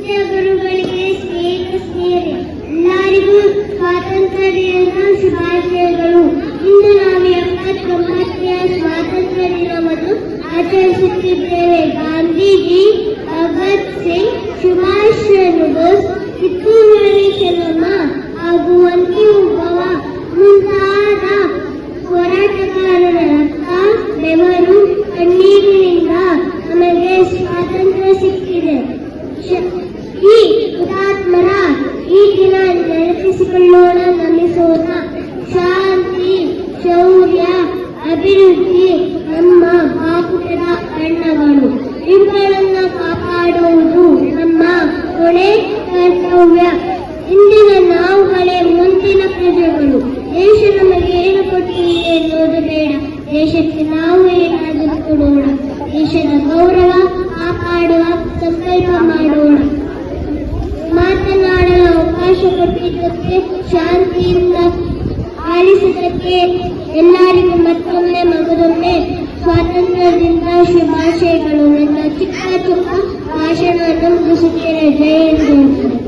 ಪೂಜ್ಯ ಗುರುಗಳಿಗೆ ಸ್ನೇಹಿತ ಸ್ನೇಹಿತರೆ ಎಲ್ಲರಿಗೂ ಸ್ವಾತಂತ್ರ್ಯ ದಿನದ ಶುಭಾಶಯಗಳು. ಇಂದು ನಾವು ಎಪ್ಪತ್ತೊಂಬತ್ತನೆಯ ಸ್ವಾತಂತ್ರ್ಯ ದಿನವನ್ನು ಆಚರಿಸುತ್ತಿದ್ದೇವೆ. ಗಾಂಧೀಜಿ, ಭಗತ್ ಸಿಂಗ್, ಸುಭಾಷ್ ಚಂದ್ರ ಬೋಸ್ ಕಿತ್ತೂರು ರಾಣಿ ಚೆನ್ನಮ್ಮ ಹಾಗೂ ಮುಂತಾದ ಹೋರಾಟಗಾರರ ರಕ್ತ ಕಣ್ಣೀರಿನಿಂದ ನಮಗೆ ಸ್ವಾತಂತ್ರ್ಯ ಸಿಕ್ಕಿದೆ. ಈ ಹುತಾತ್ಮರ ಈ ದಿನ ನೆನಪಿಸಿಕೊಳ್ಳೋಣ ನಮಿಸೋಣ ಶಾಂತಿ, ಶೌರ್ಯ, ಅಭಿವೃದ್ಧಿ, ನಮ್ಮ ಬಾವುಟದ ಬಣ್ಣಗಳು. ಇವುಗಳನ್ನು ಕಾಪಾಡುವುದು ನಮ್ಮ ಹೊಣೆ ಕರ್ತವ್ಯ. ಇಂದಿನ ನಾವುಗಳೇ ಮುಂದಿನ ಪ್ರಜೆಗಳು. ದೇಶ ನಮಗೆ ಏನು ಕೊಟ್ಟಿದೆ ಎನ್ನುವುದು ಬೇಡ. ದೇಶಕ್ಕೆ ನಾವು ದೇಶದ ಗೌರವ ಕಾಪಾಡುವ ಸಂಕಲ್ಪ ಮಾಡೋಣ ಮಾತನಾಡಲು ಅವಕಾಶ ಕೊಟ್ಟಿದ್ದಕ್ಕೆ ಶಾಂತಿಯಿಂದ ಆಲಿಸಿದ್ದಕ್ಕೆ ಎಲ್ಲರಿಗೂ ಮತ್ತೊಮ್ಮೆ ಮಗದೊಮ್ಮೆ ಸ್ವಾತಂತ್ರ್ಯದಿಂದ ಶುಭಾಶಯಗಳು ನನ್ನ ಚಿಕ್ಕ ಚಿಕ್ಕ ಭಾಷಣವನ್ನು ಮುಗಿಸುತ್ತೇನೆ ಜೈ ಹಿಂದ್